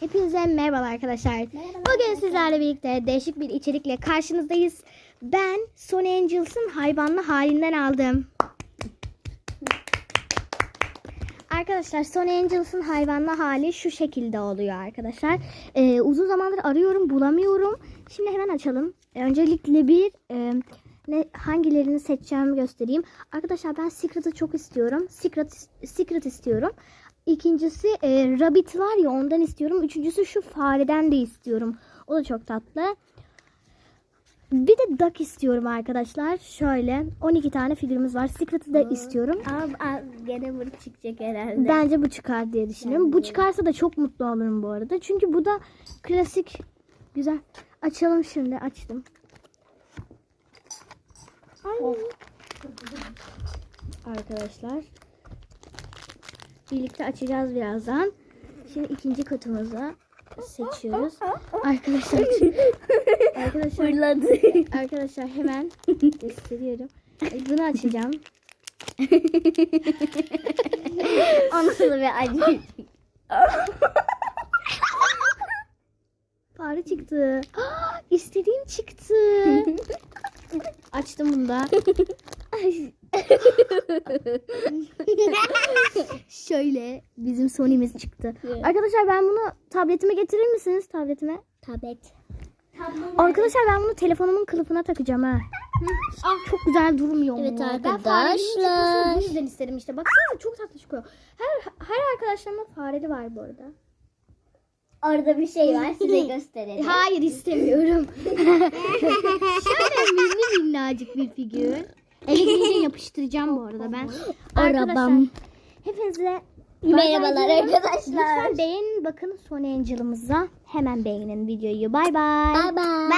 Hepinize merhaba arkadaşlar. Bugün sizlerle birlikte değişik bir içerikle karşınızdayız. Ben Sony Angels'ın hayvanlı halinden aldım. Arkadaşlar Sony Angels'ın hayvanlı hali şu şekilde oluyor arkadaşlar. Ee, uzun zamandır arıyorum bulamıyorum. Şimdi hemen açalım. Öncelikle bir e, ne hangilerini seçeceğimi göstereyim. Arkadaşlar ben Secret'ı çok istiyorum. Secret, Secret istiyorum. İkincisi e, Rabbit var ya ondan istiyorum. Üçüncüsü şu fareden de istiyorum. O da çok tatlı. Bir de Duck istiyorum arkadaşlar. Şöyle 12 tane figürümüz var. Secret'ı da istiyorum. Abi gene bunu çıkacak herhalde. Bence bu çıkar diye düşünüyorum. Bu çıkarsa da çok mutlu olurum bu arada. Çünkü bu da klasik. Güzel. Açalım şimdi. Açtım. Ay. Arkadaşlar. Birlikte açacağız birazdan. Şimdi ikinci kutumuzu seçiyoruz. Arkadaşlar. arkadaşlar. Fırladı. Arkadaşlar hemen gösteriyorum. Bunu açacağım. o nasıl bir acı? Fare çıktı. İstediğim çıktı. Açtım bunu da. Şöyle bizim Sony'miz çıktı. Arkadaşlar ben bunu tabletime getirir misiniz tabletime? Tablet. Arkadaşlar ben bunu telefonumun kılıfına takacağım ha. Ah çok güzel durmuyor. mu? Evet Ben farenin çıkmasını arkadaşlar. Bu yüzden istedim işte. Baksana çok tatlı çıkıyor. Her, her arkadaşlarımda fareli var bu arada. Orada bir şey var size gösterelim. Hayır istemiyorum. Minnacık bir figür. Elektriğe yapıştıracağım bu arada ben. Arabam. hepinize Merhabalar bay arkadaşlar. Lütfen beğenin bakın Sony Angel'ımıza. Hemen beğenin videoyu. Bay bay. Bye bye.